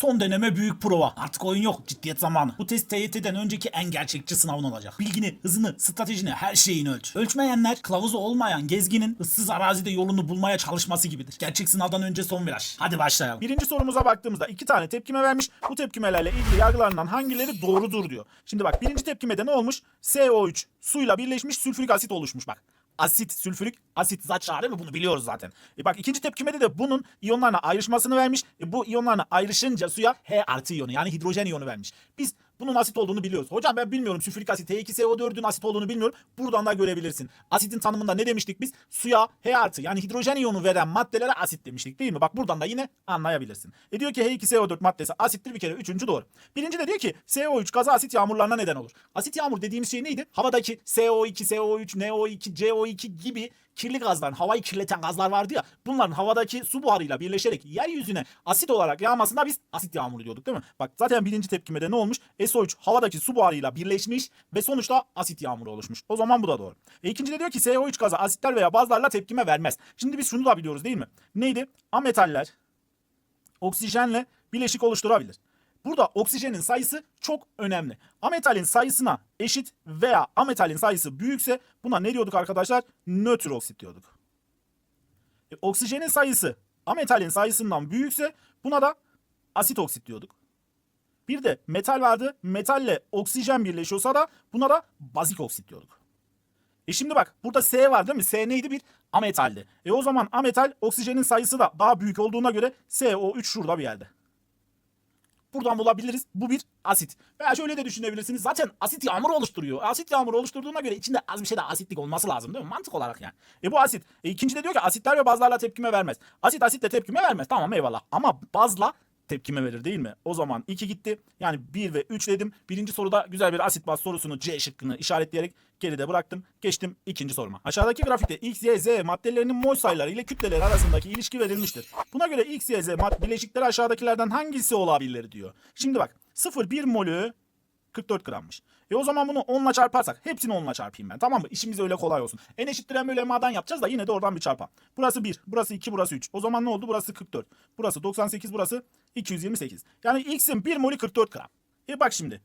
Son deneme büyük prova. Artık oyun yok. Ciddiyet zamanı. Bu test TYT'den önceki en gerçekçi sınavın olacak. Bilgini, hızını, stratejini, her şeyini ölç. Ölçmeyenler kılavuzu olmayan gezginin ıssız arazide yolunu bulmaya çalışması gibidir. Gerçek sınavdan önce son viraj. Hadi başlayalım. Birinci sorumuza baktığımızda iki tane tepkime vermiş. Bu tepkimelerle ilgili yargılarından hangileri doğrudur diyor. Şimdi bak birinci tepkimede ne olmuş? CO3 suyla birleşmiş sülfürik asit oluşmuş bak. Asit, sülfürik, asit zat çağrı mı bunu biliyoruz zaten. E bak ikinci tepkimede de bunun iyonlarına ayrışmasını vermiş. E bu iyonlarına ayrışınca suya H artı iyonu yani hidrojen iyonu vermiş. Biz bunun asit olduğunu biliyoruz. Hocam ben bilmiyorum sülfürik asit H2SO4'ün asit olduğunu bilmiyorum. Buradan da görebilirsin. Asitin tanımında ne demiştik biz? Suya H artı yani hidrojen iyonu veren maddelere asit demiştik değil mi? Bak buradan da yine anlayabilirsin. E diyor ki H2SO4 maddesi asittir bir kere. Üçüncü doğru. Birinci de diyor ki CO3 gazı asit yağmurlarına neden olur. Asit yağmur dediğimiz şey neydi? Havadaki CO2, CO3, NO2, CO2 gibi kirli gazlar, havayı kirleten gazlar vardı ya. Bunların havadaki su buharıyla birleşerek yeryüzüne asit olarak yağmasına biz asit yağmuru diyorduk değil mi? Bak zaten birinci tepkimede ne olmuş? SO3 havadaki su buharıyla birleşmiş ve sonuçta asit yağmuru oluşmuş. O zaman bu da doğru. E ikinci de diyor ki CO3 gazı asitler veya bazlarla tepkime vermez. Şimdi biz şunu da biliyoruz değil mi? Neydi? Ametaller oksijenle bileşik oluşturabilir. Burada oksijenin sayısı çok önemli. Ametalin sayısına eşit veya ametalin sayısı büyükse buna ne diyorduk arkadaşlar? Nötr oksit diyorduk. E, oksijenin sayısı ametalin sayısından büyükse buna da asit oksit diyorduk. Bir de metal vardı. Metalle oksijen birleşiyorsa da buna da bazik oksit diyorduk. E şimdi bak burada S var değil mi? S neydi? Bir ametaldi. E o zaman ametal oksijenin sayısı da daha büyük olduğuna göre SO3 şurada bir yerde. Buradan bulabiliriz. Bu bir asit. Veya şöyle de düşünebilirsiniz. Zaten asit yağmuru oluşturuyor. Asit yağmuru oluşturduğuna göre içinde az bir şey de asitlik olması lazım değil mi? Mantık olarak yani. E bu asit. E ikinci de diyor ki asitler ve bazlarla tepkime vermez. Asit asitle tepkime vermez. Tamam eyvallah. Ama bazla tepkime verir değil mi? O zaman 2 gitti. Yani 1 ve 3 dedim. Birinci soruda güzel bir asit baz sorusunu C şıkkını işaretleyerek geride bıraktım. Geçtim ikinci soruma. Aşağıdaki grafikte X, Y, Z maddelerinin mol sayıları ile kütleleri arasındaki ilişki verilmiştir. Buna göre X, Y, Z bileşikleri aşağıdakilerden hangisi olabilir diyor. Şimdi bak 0,1 molü 44 grammış. E o zaman bunu 10'la çarparsak hepsini 10'la çarpayım ben tamam mı? İşimiz öyle kolay olsun. En eşittir M bölü MA'dan yapacağız da yine de oradan bir çarpalım. Burası 1, burası 2, burası 3. O zaman ne oldu? Burası 44. Burası 98, burası 228. Yani X'in 1 molü 44 gram. E bak şimdi.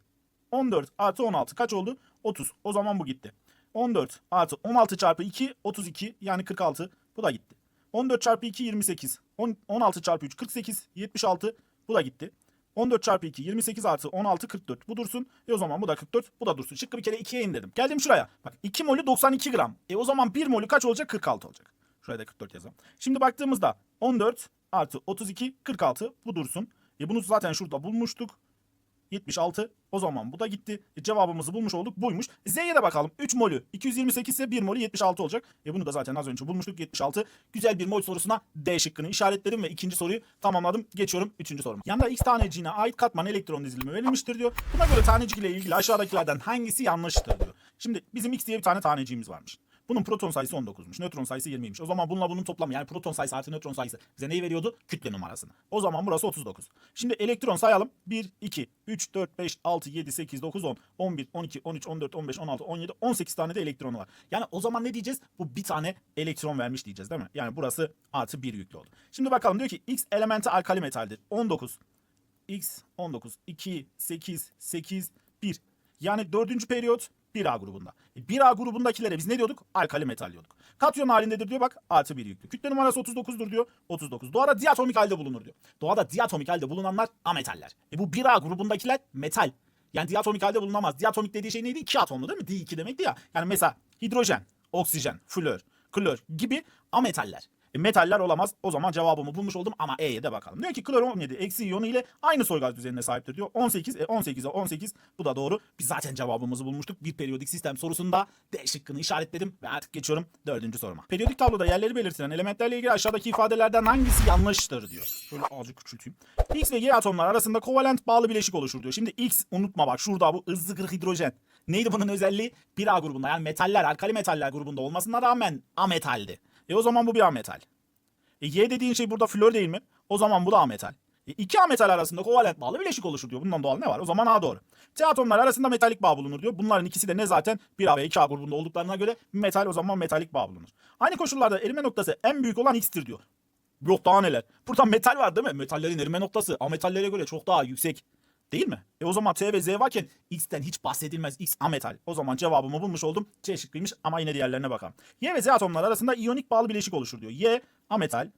14 artı 16 kaç oldu? 30. O zaman bu gitti. 14 artı 16 çarpı 2 32 yani 46. Bu da gitti. 14 çarpı 2 28. 10 16 çarpı 3 48 76. Bu da gitti. 14 çarpı 2 28 artı 16 44. Bu dursun. E o zaman bu da 44. Bu da dursun. Şıkkı bir kere 2'ye indirdim. Geldim şuraya. Bak 2 molü 92 gram. E o zaman 1 molü kaç olacak? 46 olacak. Şuraya da 44 yazalım. Şimdi baktığımızda 14 artı 32 46. Bu dursun. E bunu zaten şurada bulmuştuk. 76. O zaman bu da gitti. E, cevabımızı bulmuş olduk. Buymuş. Z'ye de bakalım. 3 molü 228 ise 1 molü 76 olacak. E bunu da zaten az önce bulmuştuk. 76. Güzel bir mol sorusuna D şıkkını işaretledim ve ikinci soruyu tamamladım. Geçiyorum 3. soruma. Yanda X taneciğine ait katman elektron dizilimi verilmiştir diyor. Buna göre tanecik ile ilgili aşağıdakilerden hangisi yanlıştır diyor. Şimdi bizim X diye bir tane taneciğimiz varmış. Bunun proton sayısı 19'muş. Nötron sayısı 20'ymiş. O zaman bununla bunun toplamı yani proton sayısı artı nötron sayısı bize neyi veriyordu? Kütle numarasını. O zaman burası 39. Şimdi elektron sayalım. 1, 2, 3, 4, 5, 6, 7, 8, 9, 10, 11, 12, 13, 14, 15, 16, 17, 18 tane de elektronu var. Yani o zaman ne diyeceğiz? Bu bir tane elektron vermiş diyeceğiz değil mi? Yani burası artı 1 yüklü oldu. Şimdi bakalım diyor ki X elementi alkali metaldir. 19. X 19, 2, 8, 8, 1. Yani dördüncü periyot 1A grubunda. E 1A grubundakilere biz ne diyorduk? Alkali metal diyorduk. Katyon halindedir diyor bak artı 1 yüklü. Kütle numarası 39'dur diyor. 39. Doğada diatomik halde bulunur diyor. Doğada diatomik halde bulunanlar ametaller. E bu 1A grubundakiler metal. Yani diatomik halde bulunamaz. Diatomik dediği şey neydi? 2 atomlu değil mi? D2 demekti ya. Yani mesela hidrojen, oksijen, flör, klor gibi ametaller. E, metaller olamaz. O zaman cevabımı bulmuş oldum ama E'ye de bakalım. Diyor ki klor 17 eksi iyonu ile aynı soy gaz düzenine sahiptir diyor. 18, e 18'e 18 bu da doğru. Biz zaten cevabımızı bulmuştuk. Bir periyodik sistem sorusunda D şıkkını işaretledim ve artık geçiyorum dördüncü soruma. Periyodik tabloda yerleri belirtilen elementlerle ilgili aşağıdaki ifadelerden hangisi yanlıştır diyor. Şöyle azıcık küçülteyim. X ve Y atomlar arasında kovalent bağlı bileşik oluşur diyor. Şimdi X unutma bak şurada bu ızzıgır hidrojen. Neydi bunun özelliği? 1A grubunda yani metaller, alkali metaller grubunda olmasına rağmen ametaldi. E o zaman bu bir ametal. E Y dediğin şey burada flor değil mi? O zaman bu da ametal. E iki ametal arasında kovalent bağlı bileşik oluşur diyor. Bundan doğal ne var? O zaman A doğru. T atomlar arasında metalik bağ bulunur diyor. Bunların ikisi de ne zaten 1A ve 2A grubunda olduklarına göre metal o zaman metalik bağ bulunur. Aynı koşullarda erime noktası en büyük olan X'tir diyor. Yok daha neler. Burada metal var değil mi? Metallerin erime noktası ametallere göre çok daha yüksek. Değil mi? E o zaman T ve Z varken X'ten hiç bahsedilmez. X ametal. O zaman cevabımı bulmuş oldum. C şıkkıymış ama yine diğerlerine bakalım. Y ve Z atomları arasında iyonik bağlı bileşik oluşur diyor. Y ametal.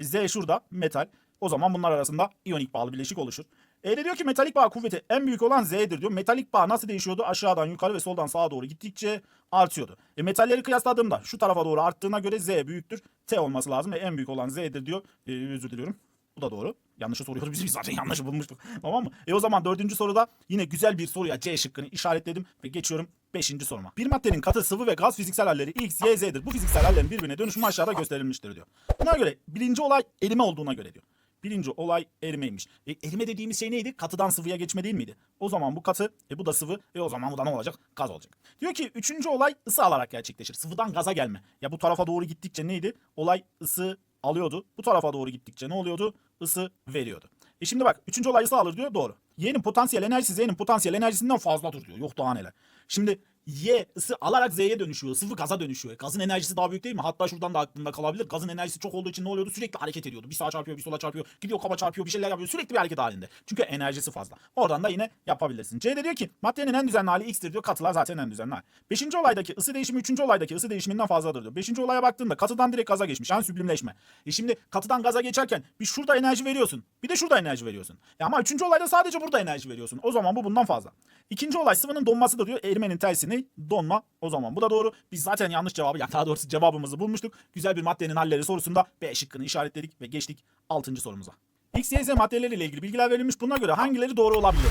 Z şurada metal. O zaman bunlar arasında iyonik bağlı bileşik oluşur. E de diyor ki metalik bağ kuvveti en büyük olan Z'dir diyor. Metalik bağ nasıl değişiyordu? Aşağıdan yukarı ve soldan sağa doğru gittikçe artıyordu. E metalleri kıyasladığımda şu tarafa doğru arttığına göre Z büyüktür. T olması lazım ve en büyük olan Z'dir diyor. E, özür diliyorum. Bu da doğru. Yanlışı soruyoruz biz, zaten yanlışı bulmuştuk. Tamam mı? E o zaman dördüncü soruda yine güzel bir soruya C şıkkını işaretledim ve geçiyorum beşinci soruma. Bir maddenin katı, sıvı ve gaz fiziksel halleri X, Y, Z'dir. Bu fiziksel hallerin birbirine dönüşümü aşağıda gösterilmiştir diyor. Buna göre birinci olay erime olduğuna göre diyor. Birinci olay erimeymiş. E, erime dediğimiz şey neydi? Katıdan sıvıya geçme değil miydi? O zaman bu katı, e bu da sıvı, e o zaman bu da ne olacak? Gaz olacak. Diyor ki üçüncü olay ısı alarak gerçekleşir. Sıvıdan gaza gelme. Ya bu tarafa doğru gittikçe neydi? Olay ısı alıyordu. Bu tarafa doğru gittikçe ne oluyordu? Isı veriyordu. E şimdi bak üçüncü olay ısı alır diyor doğru. Y'nin potansiyel enerjisi Z'nin potansiyel enerjisinden fazladır diyor. Yok daha neler. Şimdi Y ısı alarak Z'ye dönüşüyor. Sıvı gaza dönüşüyor. Gazın enerjisi daha büyük değil mi? Hatta şuradan da aklında kalabilir. Gazın enerjisi çok olduğu için ne oluyordu? Sürekli hareket ediyordu. Bir sağa çarpıyor, bir sola çarpıyor. Gidiyor kaba çarpıyor, bir şeyler yapıyor. Sürekli bir hareket halinde. Çünkü enerjisi fazla. Oradan da yine yapabilirsin. C de diyor ki maddenin en düzenli hali X'tir diyor. Katılar zaten en düzenli hali. Beşinci olaydaki ısı değişimi üçüncü olaydaki ısı değişiminden fazladır diyor. Beşinci olaya baktığında katıdan direkt gaza geçmiş. Yani süblimleşme. E şimdi katıdan gaza geçerken bir şurada enerji veriyorsun. Bir de şurada enerji veriyorsun. E ama üçüncü olayda sadece burada enerji veriyorsun. O zaman bu bundan fazla. İkinci olay sıvının donmasıdır diyor. Erimenin tersi ne? Donma. O zaman bu da doğru. Biz zaten yanlış cevabı ya daha doğrusu cevabımızı bulmuştuk. Güzel bir maddenin halleri sorusunda B şıkkını işaretledik ve geçtik 6. sorumuza. X, Y, Z maddeleriyle ilgili bilgiler verilmiş. Buna göre hangileri doğru olabilir?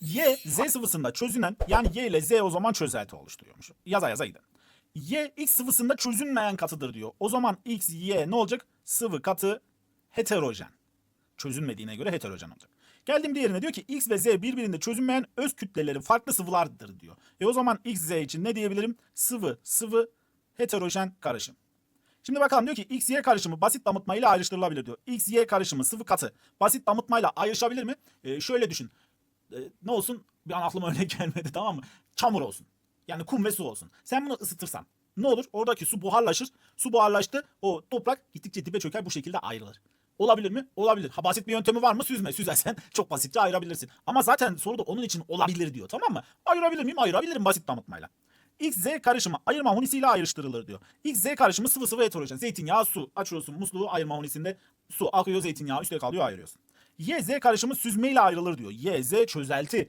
Y, Z sıvısında çözünen yani Y ile Z o zaman çözelti oluşturuyormuş. Yaza yaza gidelim. Y, X sıvısında çözünmeyen katıdır diyor. O zaman X, Y ne olacak? Sıvı katı heterojen. Çözünmediğine göre heterojen olacak. Geldim diğerine diyor ki X ve Z birbirinde çözünmeyen öz kütleleri farklı sıvılardır diyor. E o zaman X, Z için ne diyebilirim? Sıvı, sıvı, heterojen karışım. Şimdi bakalım diyor ki X, Y karışımı basit damıtmayla ayrıştırılabilir diyor. X, Y karışımı sıvı katı basit damıtmayla ayrışabilir mi? Ee, şöyle düşün. Ee, ne olsun? Bir an aklıma öyle gelmedi tamam mı? Çamur olsun. Yani kum ve su olsun. Sen bunu ısıtırsan ne olur? Oradaki su buharlaşır. Su buharlaştı. O toprak gittikçe dibe çöker bu şekilde ayrılır. Olabilir mi? Olabilir. Ha basit bir yöntemi var mı? Süzme. Süzersen çok basitçe ayırabilirsin. Ama zaten soruda onun için olabilir diyor. Tamam mı? Ayırabilir miyim? Ayırabilirim basit damıtmayla. X-Z karışımı ayırma hunisiyle ayrıştırılır diyor. X-Z karışımı sıvı sıvı heterojen. Zeytinyağı, su. Açıyorsun musluğu ayırma hunisinde su akıyor zeytinyağı üstte kalıyor ayırıyorsun. Y-Z karışımı süzmeyle ayrılır diyor. Y-Z çözelti.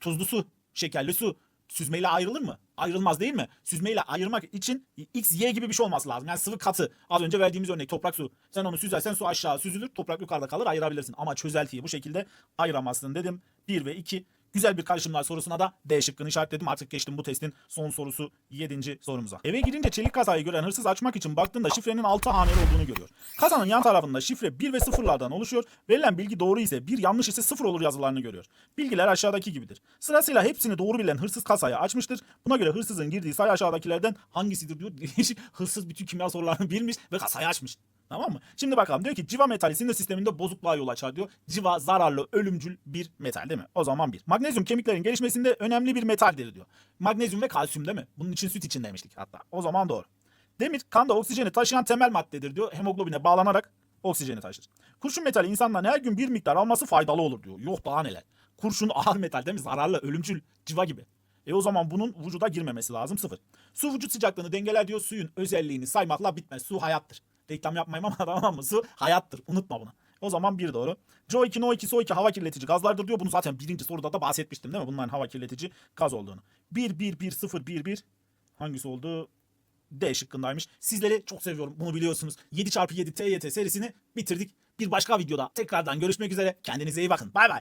Tuzlu su, şekerli su. Süzmeyle ayrılır mı? Ayrılmaz değil mi? Süzmeyle ayırmak için X, Y gibi bir şey olması lazım. Yani sıvı katı. Az önce verdiğimiz örnek toprak su. Sen onu süzersen su aşağı süzülür, toprak yukarıda kalır ayırabilirsin. Ama çözeltiyi bu şekilde ayıramazsın dedim. 1 ve 2 Güzel bir karışımlar sorusuna da D şıkkını işaretledim. Artık geçtim bu testin son sorusu 7. sorumuza. Eve girince çelik kasayı gören hırsız açmak için baktığında şifrenin 6 haneli olduğunu görüyor. Kasanın yan tarafında şifre 1 ve 0'lardan oluşuyor. Verilen bilgi doğru ise 1 yanlış ise 0 olur yazılarını görüyor. Bilgiler aşağıdaki gibidir. Sırasıyla hepsini doğru bilen hırsız kasayı açmıştır. Buna göre hırsızın girdiği sayı aşağıdakilerden hangisidir diyor. hırsız bütün kimya sorularını bilmiş ve kasayı açmış. Tamam mı? Şimdi bakalım diyor ki civa metali sinir sisteminde bozukluğa yol açar diyor. Civa zararlı, ölümcül bir metal değil mi? O zaman bir. Magnezyum kemiklerin gelişmesinde önemli bir metaldir diyor. Magnezyum ve kalsiyum değil mi? Bunun için süt için demiştik hatta. O zaman doğru. Demir kanda oksijeni taşıyan temel maddedir diyor. Hemoglobine bağlanarak oksijeni taşır. Kurşun metali insanların her gün bir miktar alması faydalı olur diyor. Yok daha neler. Kurşun ağır metal değil mi? Zararlı, ölümcül, civa gibi. E o zaman bunun vücuda girmemesi lazım sıfır. Su vücut sıcaklığını dengeler diyor. Suyun özelliğini saymakla bitmez. Su hayattır. Reklam yapmayayım ama tamam mı? Su hayattır. Unutma bunu. O zaman bir doğru. CO2, NO2, SO2 hava kirletici gazlardır diyor. Bunu zaten birinci soruda da bahsetmiştim değil mi? Bunların hava kirletici gaz olduğunu. 1, 1, 1, 0, 1, 1. Hangisi oldu? D şıkkındaymış. Sizleri çok seviyorum. Bunu biliyorsunuz. 7x7 TYT serisini bitirdik. Bir başka videoda tekrardan görüşmek üzere. Kendinize iyi bakın. Bay bay.